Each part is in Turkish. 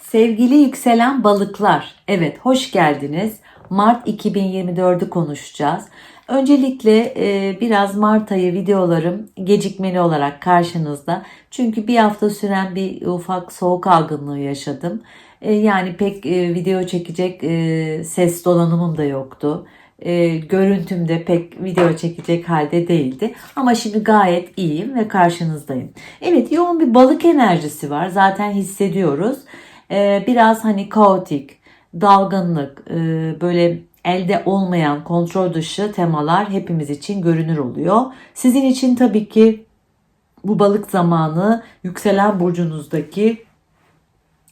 Sevgili yükselen balıklar, evet hoş geldiniz. Mart 2024'ü konuşacağız. Öncelikle e, biraz Mart ayı videolarım gecikmeli olarak karşınızda. Çünkü bir hafta süren bir ufak soğuk algınlığı yaşadım. E, yani pek e, video çekecek e, ses donanımım da yoktu. E, görüntüm de pek video çekecek halde değildi. Ama şimdi gayet iyiyim ve karşınızdayım. Evet yoğun bir balık enerjisi var. Zaten hissediyoruz. E, biraz hani kaotik, dalgınlık, e, böyle elde olmayan kontrol dışı temalar hepimiz için görünür oluyor. Sizin için tabii ki bu balık zamanı yükselen burcunuzdaki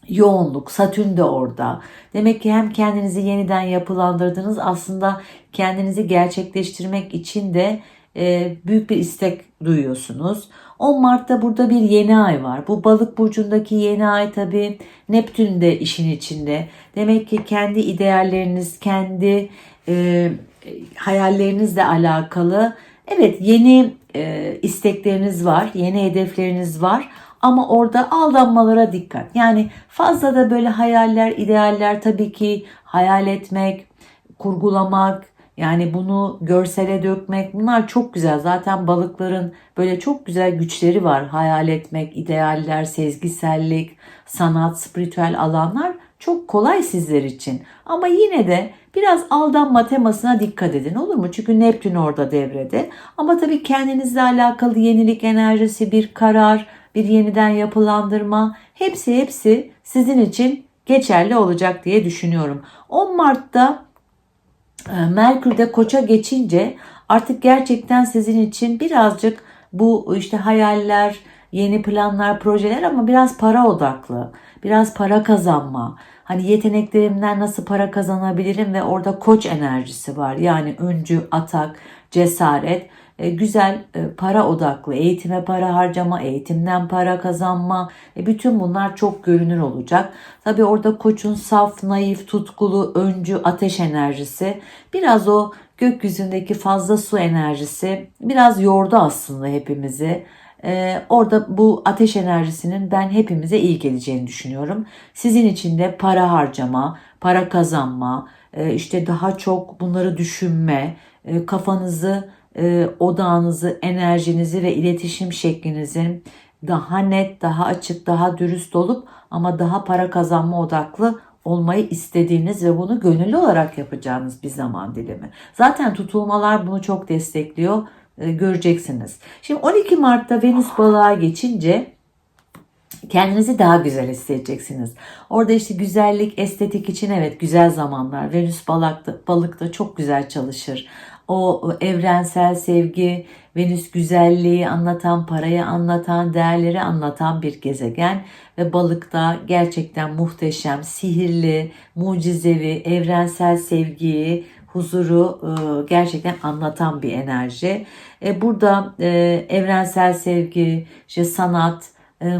yoğunluk, Satürn de orada. Demek ki hem kendinizi yeniden yapılandırdınız aslında kendinizi gerçekleştirmek için de e, büyük bir istek duyuyorsunuz. 10 Mart'ta burada bir yeni ay var. Bu balık burcundaki yeni ay tabi Neptün de işin içinde. Demek ki kendi idealleriniz, kendi e, hayallerinizle alakalı evet yeni e, istekleriniz var, yeni hedefleriniz var. Ama orada aldanmalara dikkat. Yani fazla da böyle hayaller, idealler tabii ki hayal etmek, kurgulamak, yani bunu görsele dökmek bunlar çok güzel. Zaten balıkların böyle çok güzel güçleri var. Hayal etmek, idealler, sezgisellik, sanat, spiritüel alanlar çok kolay sizler için. Ama yine de biraz aldanma temasına dikkat edin olur mu? Çünkü Neptün orada devrede. Ama tabii kendinizle alakalı yenilik enerjisi, bir karar, bir yeniden yapılandırma hepsi hepsi sizin için geçerli olacak diye düşünüyorum. 10 Mart'ta e, Merkür de koça geçince artık gerçekten sizin için birazcık bu işte hayaller, yeni planlar, projeler ama biraz para odaklı. Biraz para kazanma. Hani yeteneklerimden nasıl para kazanabilirim ve orada koç enerjisi var. Yani öncü, atak, cesaret güzel e, para odaklı eğitime para harcama, eğitimden para kazanma e, bütün bunlar çok görünür olacak. Tabi orada koçun saf, naif, tutkulu, öncü, ateş enerjisi biraz o gökyüzündeki fazla su enerjisi biraz yordu aslında hepimizi. Ee, orada bu ateş enerjisinin ben hepimize iyi geleceğini düşünüyorum. Sizin için de para harcama, para kazanma, e, işte daha çok bunları düşünme, e, kafanızı e, odağınızı, enerjinizi ve iletişim şeklinizi daha net, daha açık, daha dürüst olup ama daha para kazanma odaklı olmayı istediğiniz ve bunu gönüllü olarak yapacağınız bir zaman dilimi. Zaten tutulmalar bunu çok destekliyor. E, göreceksiniz. Şimdi 12 Mart'ta Venüs balığa geçince kendinizi daha güzel hissedeceksiniz. Orada işte güzellik, estetik için evet güzel zamanlar. Venüs balıkta, balıkta çok güzel çalışır o evrensel sevgi, Venüs güzelliği anlatan, parayı anlatan, değerleri anlatan bir gezegen ve balıkta gerçekten muhteşem, sihirli, mucizevi, evrensel sevgiyi, huzuru e, gerçekten anlatan bir enerji. E, burada e, evrensel sevgi, işte sanat,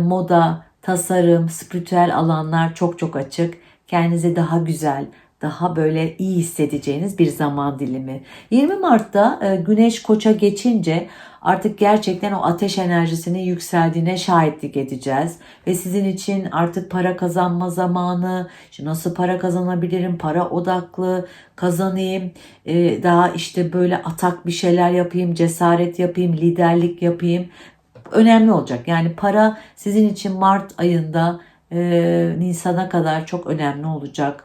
moda, tasarım, spiritüel alanlar çok çok açık. Kendinizi daha güzel, daha böyle iyi hissedeceğiniz bir zaman dilimi. 20 Mart'ta e, Güneş Koç'a geçince artık gerçekten o ateş enerjisinin yükseldiğine şahitlik edeceğiz. Ve sizin için artık para kazanma zamanı, nasıl para kazanabilirim, para odaklı kazanayım, e, daha işte böyle atak bir şeyler yapayım, cesaret yapayım, liderlik yapayım. Önemli olacak. Yani para sizin için Mart ayında Nisan'a kadar çok önemli olacak.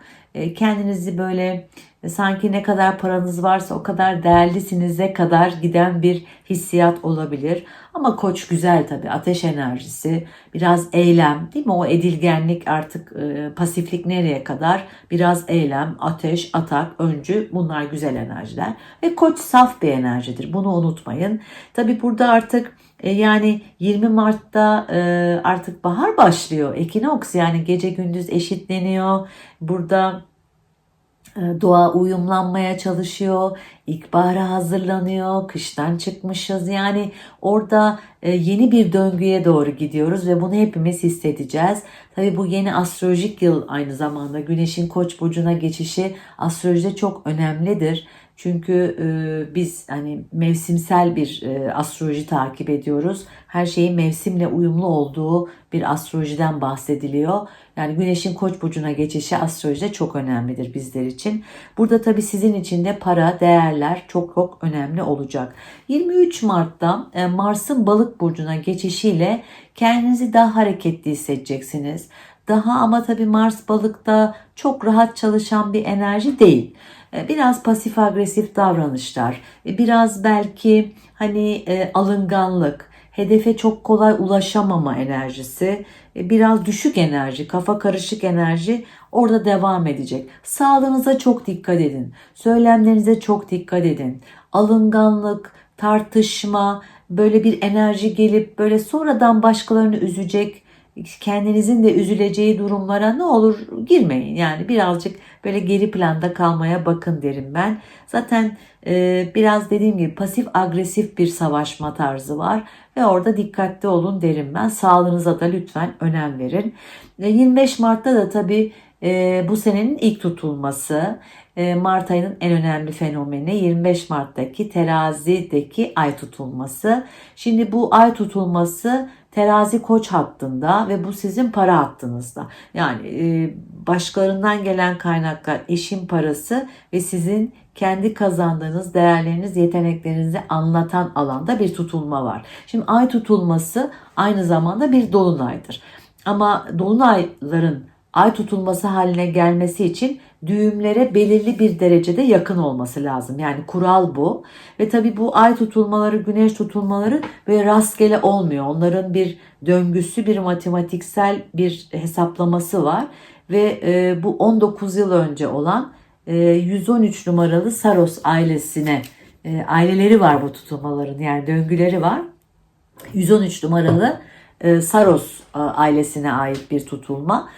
Kendinizi böyle e, sanki ne kadar paranız varsa o kadar değerlisinize kadar giden bir hissiyat olabilir. Ama koç güzel tabi ateş enerjisi biraz eylem değil mi o edilgenlik artık e, pasiflik nereye kadar biraz eylem ateş atak öncü bunlar güzel enerjiler ve koç saf bir enerjidir bunu unutmayın. Tabi burada artık e, yani 20 Mart'ta e, artık bahar başlıyor. Ekinoks yani gece gündüz eşitleniyor. Burada doğa uyumlanmaya çalışıyor, ilkbahara hazırlanıyor, kıştan çıkmışız. Yani orada yeni bir döngüye doğru gidiyoruz ve bunu hepimiz hissedeceğiz. Tabii bu yeni astrolojik yıl aynı zamanda Güneş'in Koç burcuna geçişi astrolojide çok önemlidir. Çünkü e, biz hani mevsimsel bir e, astroloji takip ediyoruz. Her şeyin mevsimle uyumlu olduğu bir astrolojiden bahsediliyor. Yani güneşin koç burcuna geçişi astrolojide çok önemlidir bizler için. Burada tabii sizin için de para, değerler çok çok önemli olacak. 23 Mart'ta e, Mars'ın balık burcuna geçişiyle kendinizi daha hareketli hissedeceksiniz. Daha ama tabii Mars balıkta çok rahat çalışan bir enerji değil. E, Biraz pasif agresif davranışlar, e, biraz belki hani e, alınganlık, hedefe çok kolay ulaşamama enerjisi, biraz düşük enerji, kafa karışık enerji orada devam edecek. Sağlığınıza çok dikkat edin. Söylemlerinize çok dikkat edin. Alınganlık, tartışma, böyle bir enerji gelip böyle sonradan başkalarını üzecek, kendinizin de üzüleceği durumlara ne olur girmeyin. Yani birazcık böyle geri planda kalmaya bakın derim ben. Zaten e, biraz dediğim gibi pasif agresif bir savaşma tarzı var ve orada dikkatli olun derim ben. Sağlığınıza da lütfen önem verin. E, 25 Mart'ta da tabii e, bu senenin ilk tutulması. E, Mart ayının en önemli fenomeni 25 Mart'taki terazideki ay tutulması. Şimdi bu ay tutulması terazi koç hattında ve bu sizin para hattınızda. Yani e, başkalarından gelen kaynaklar, eşin parası ve sizin kendi kazandığınız değerleriniz, yeteneklerinizi anlatan alanda bir tutulma var. Şimdi ay tutulması aynı zamanda bir dolunaydır. Ama dolunayların ay tutulması haline gelmesi için düğümlere belirli bir derecede yakın olması lazım. Yani kural bu. Ve tabii bu ay tutulmaları, güneş tutulmaları böyle rastgele olmuyor. Onların bir döngüsü, bir matematiksel bir hesaplaması var. Ve e, bu 19 yıl önce olan e, 113 numaralı Saros ailesine e, aileleri var bu tutulmaların yani döngüleri var. 113 numaralı e, Saros e, ailesine ait bir tutulma.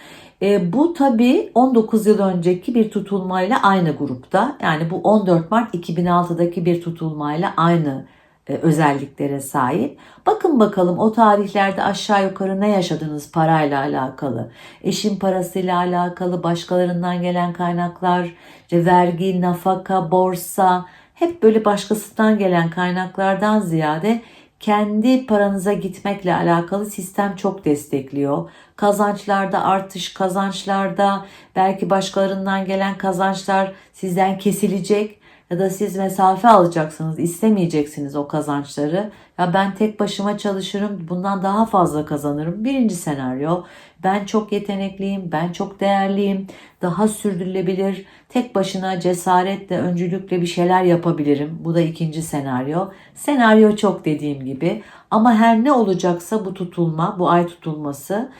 E, bu tabi 19 yıl önceki bir tutulmayla aynı grupta. Yani bu 14 Mart 2006'daki bir tutulmayla aynı e, özelliklere sahip. Bakın bakalım o tarihlerde aşağı yukarı ne yaşadınız parayla alakalı. Eşin parasıyla alakalı, başkalarından gelen kaynaklar, işte vergi, nafaka, borsa hep böyle başkasından gelen kaynaklardan ziyade kendi paranıza gitmekle alakalı sistem çok destekliyor. Kazançlarda artış, kazançlarda belki başkalarından gelen kazançlar sizden kesilecek ya da siz mesafe alacaksınız, istemeyeceksiniz o kazançları. Ya ben tek başıma çalışırım, bundan daha fazla kazanırım. Birinci senaryo. Ben çok yetenekliyim, ben çok değerliyim, daha sürdürülebilir, tek başına cesaretle, öncülükle bir şeyler yapabilirim. Bu da ikinci senaryo. Senaryo çok dediğim gibi ama her ne olacaksa bu tutulma, bu ay tutulması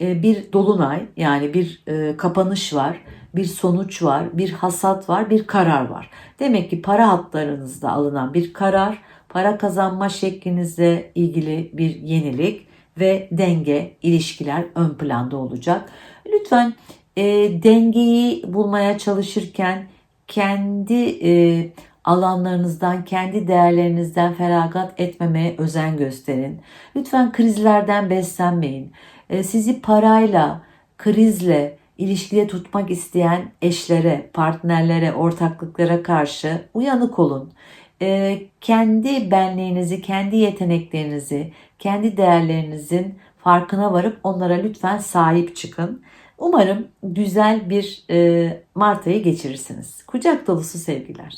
bir dolunay yani bir e, kapanış var, bir sonuç var, bir hasat var, bir karar var. Demek ki para hatlarınızda alınan bir karar, para kazanma şeklinizle ilgili bir yenilik ve denge, ilişkiler ön planda olacak. Lütfen e, dengeyi bulmaya çalışırken kendi e, alanlarınızdan, kendi değerlerinizden feragat etmemeye özen gösterin. Lütfen krizlerden beslenmeyin. E, sizi parayla, krizle, ilişkide tutmak isteyen eşlere, partnerlere, ortaklıklara karşı uyanık olun. E, kendi benliğinizi, kendi yeteneklerinizi, kendi değerlerinizin farkına varıp onlara lütfen sahip çıkın. Umarım güzel bir e, Mart ayı geçirirsiniz. Kucak dolusu sevgiler.